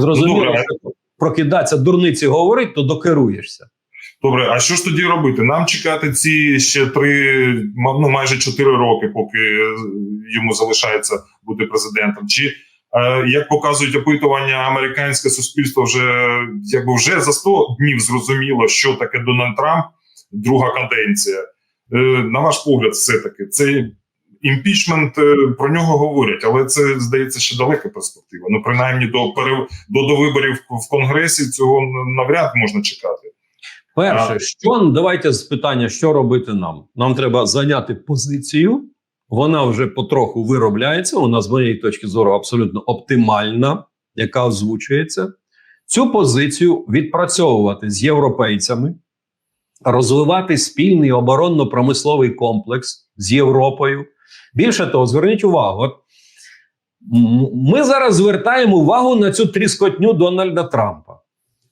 Зрозуміло, Добре. що прокидатися дурниці говорить, то докеруєшся. Добре, а що ж тоді робити? Нам чекати ці ще три, ну майже чотири роки, поки е, йому залишається бути президентом. Чи е, як показують опитування, американське суспільство вже якби вже за 100 днів зрозуміло, що таке Дональд Трамп, друга каденція. Е, на ваш погляд, все таки це імпічмент е, про нього говорять, але це здається ще далека перспектива. Ну принаймні до перев... до, до виборів в конгресі цього навряд можна чекати. Перше, А. що ну, давайте з питання, що робити нам? Нам треба зайняти позицію. Вона вже потроху виробляється. Вона з моєї точки зору абсолютно оптимальна, яка озвучується. Цю позицію відпрацьовувати з європейцями, розвивати спільний оборонно-промисловий комплекс з Європою. Більше того, зверніть увагу. От ми зараз звертаємо увагу на цю тріскотню Дональда Трампа.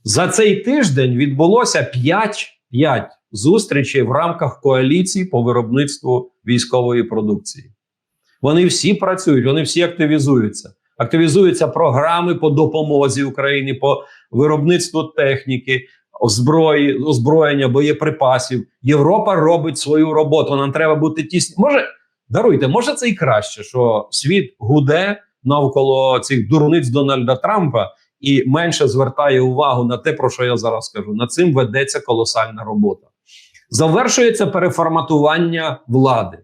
За цей тиждень відбулося 5, 5 зустрічей в рамках коаліції по виробництву військової продукції. Вони всі працюють, вони всі активізуються. Активізуються програми по допомозі Україні, по виробництву техніки, озброї, озброєння, боєприпасів. Європа робить свою роботу. Нам треба бути тісні. Може, даруйте, може це і краще, що світ гуде навколо цих дурниць Дональда Трампа і менше звертає увагу на те, про що я зараз скажу. Над цим ведеться колосальна робота. Завершується переформатування влади.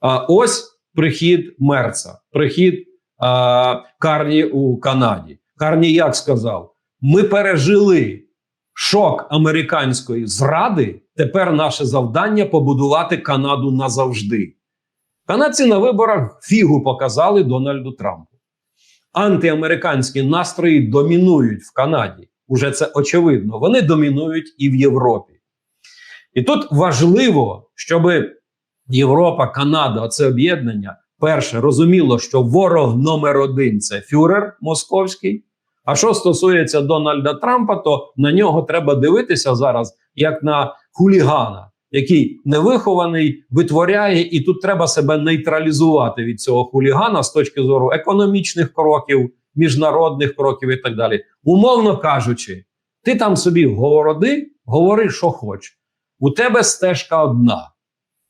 А ось прихід Мерца, прихід а, Карні у Канаді. Карні як сказав: ми пережили шок американської зради. Тепер наше завдання побудувати Канаду назавжди. Канадці на виборах фігу показали Дональду Трампу антиамериканські настрої домінують в Канаді. Уже це очевидно. Вони домінують і в Європі. І тут важливо, щоб Європа, Канада, це об'єднання, перше розуміло, що ворог номер один це фюрер московський. А що стосується Дональда Трампа, то на нього треба дивитися зараз як на хулігана, який невихований, витворяє, і тут треба себе нейтралізувати від цього хулігана з точки зору економічних кроків, міжнародних кроків і так далі. Умовно кажучи, ти там собі говороди, говори, що хочеш. У тебе стежка одна.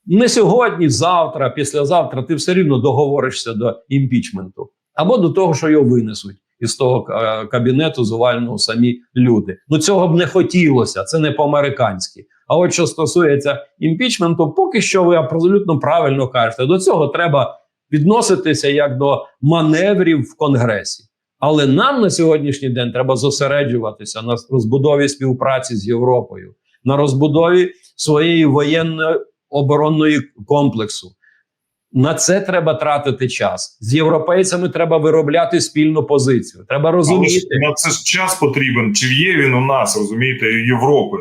Не сьогодні, завтра, післязавтра ти все рівно договоришся до імпічменту або до того, що його винесуть із того е, кабінету заваленого самі люди. Ну цього б не хотілося, це не по-американськи. А от що стосується імпічменту, поки що ви абсолютно правильно кажете. До цього треба відноситися як до маневрів в Конгресі. Але нам на сьогоднішній день треба зосереджуватися на розбудові співпраці з Європою, на розбудові своєї воєнної оборонної комплексу. На це треба тратити час. З європейцями треба виробляти спільну позицію. Треба Але розуміти. на це ж час потрібен. Чи є він у нас, розумієте, Європи?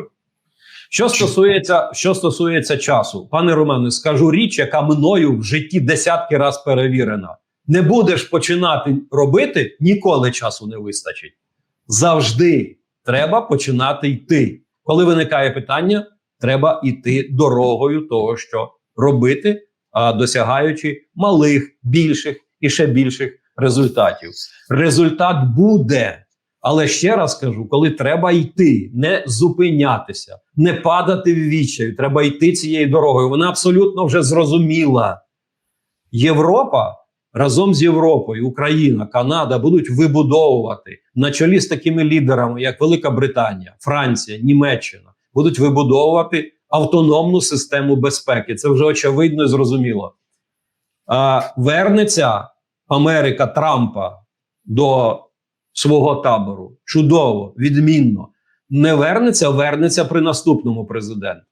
Що стосується, що стосується часу, пане Романе, скажу річ, яка мною в житті десятки раз перевірена. Не будеш починати робити, ніколи часу не вистачить. Завжди треба починати йти. Коли виникає питання, треба йти дорогою того, що робити, досягаючи малих, більших і ще більших результатів. Результат буде. Але ще раз кажу, коли треба йти, не зупинятися, не падати в відчаю, треба йти цією дорогою. Вона абсолютно вже зрозуміла. Європа разом з Європою, Україна, Канада будуть вибудовувати на чолі з такими лідерами, як Велика Британія, Франція, Німеччина, будуть вибудовувати автономну систему безпеки. Це вже очевидно і зрозуміло. А, вернеться Америка Трампа до свого табору. Чудово, відмінно. Не вернеться, вернеться при наступному президенту.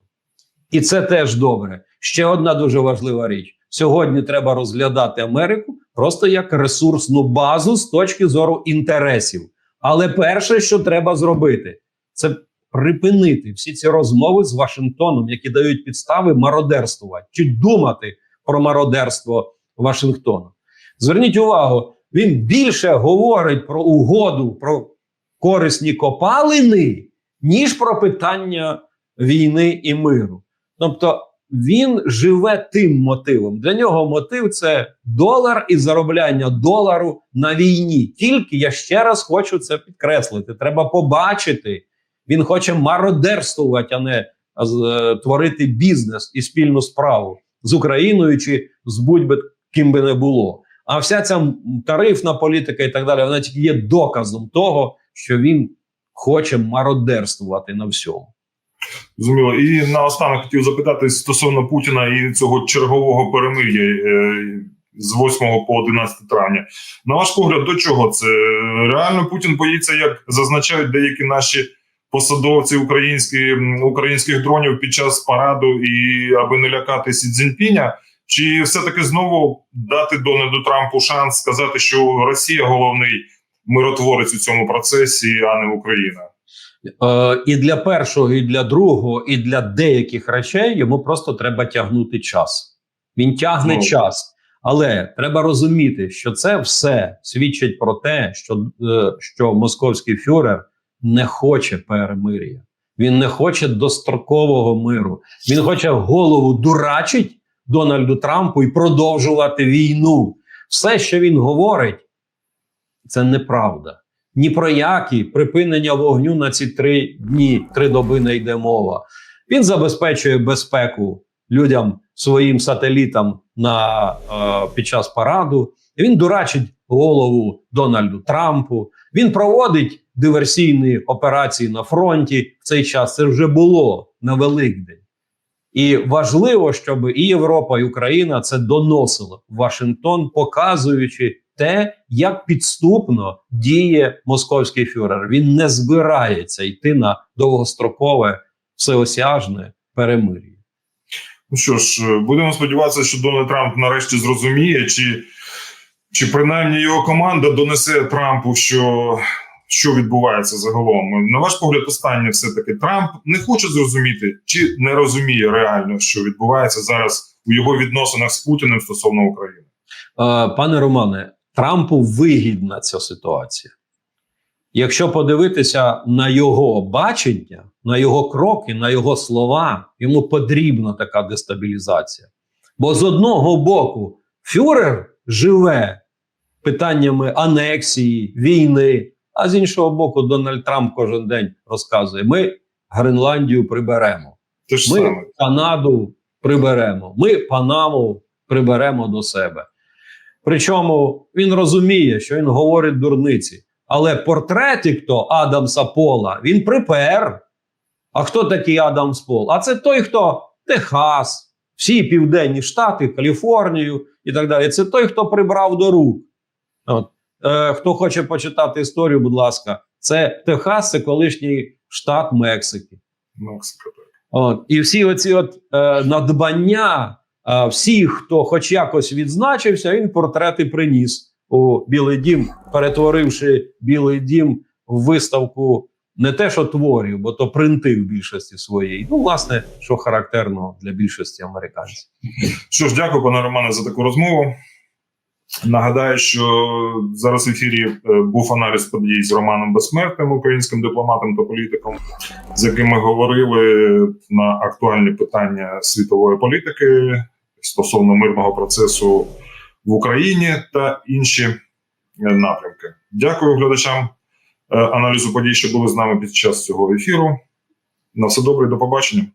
І це теж добре. Ще одна дуже важлива річ: сьогодні треба розглядати Америку просто як ресурсну базу з точки зору інтересів. Але перше, що треба зробити, це припинити всі ці розмови з Вашингтоном, які дають підстави мародерствувати чи думати про мародерство Вашингтону. Зверніть увагу, він більше говорить про угоду, про корисні копалини, ніж про питання війни і миру. Тобто він живе тим мотивом. Для нього мотив це долар і заробляння долару на війні. Тільки я ще раз хочу це підкреслити. Треба побачити. Він хоче мародерствувати, а не з- е, творити бізнес і спільну справу з Україною чи з будь-би ким би не було. А вся ця тарифна політика і так далі, вона тільки є доказом того, що він хоче мародерствувати на всьому. Зрозуміло. І наостанок хотів запитати стосовно Путіна і цього чергового перемир'я е, з 8 по 11 травня. На ваш погляд, до чого це? Реально Путін боїться, як зазначають деякі наші посадовці українські, українських дронів під час параду, і аби не лякати Сі Цзіньпіня? Чи все-таки знову дати Дональду Трампу шанс сказати, що Росія головний миротворець у цьому процесі, а не Україна? Е, і для першого, і для другого, і для деяких речей йому просто треба тягнути час. Він тягне Ну. час, але треба розуміти, що це все свідчить про те, що, е, що московський фюрер не хоче перемир'я. Він не хоче дострокового миру. Він хоче голову дурачить Дональду Трампу і продовжувати війну. Все, що він говорить, це неправда. Ні про які припинення вогню на ці три дні, три доби не йде мова. Він забезпечує безпеку людям своїм сателітам на е, під час параду. Він дурачить голову Дональду Трампу. Він проводить диверсійні операції на фронті в цей час. Це вже було на Великдень. І важливо, щоб і Європа, і Україна це доносили в Вашингтон, показуючи те, як підступно діє московський фюрер. Він не збирається йти на довгострокове всеосяжне перемир'я. Ну що ж, е, будемо сподіватися, що Дональд Трамп нарешті зрозуміє, чи, чи принаймні його команда донесе Трампу, що, що відбувається загалом. На ваш погляд, останнє все-таки Трамп не хоче зрозуміти, чи не розуміє реально, що відбувається зараз у його відносинах з Путіним стосовно України. Е, пане Романе, Трампу вигідна ця ситуація. Якщо подивитися на його бачення, на його кроки, на його слова, йому потрібна така дестабілізація. Бо з одного боку фюрер живе питаннями анексії, війни, а з іншого боку, Дональд Трамп кожен день розказує: ми Гренландію приберемо. Ми саме. Канаду приберемо, ми Панаму приберемо до себе. Причому він розуміє, що він говорить дурниці. Але портретик то Адамса Пола він припер. А хто такий Адамс Пол? А це той, хто Техас, всі південні штати, Каліфорнію і так далі. Це той, хто прибрав до рук. От. Е, хто хоче почитати історію, будь ласка, це Техас, це колишній штат Мексики. Мексика, так. От, і всі оці от е, надбання, е, всі, хто хоч якось відзначився, він портрети приніс у Білий Дім, перетворивши Білий Дім в виставку не те, що творів, бо то принти в більшості своєї. Ну, власне, що характерно для більшості американців. Що ж, дякую, пане Романе, за таку розмову. Нагадаю, що зараз в ефірі е, був аналіз подій з Романом Безсмертним, українським дипломатом та політиком, з яким ми говорили на актуальні питання світової політики стосовно мирного процесу в Україні та інші е, напрямки. Дякую глядачам е, аналізу подій, що були з нами під час цього ефіру. На все добре, до побачення.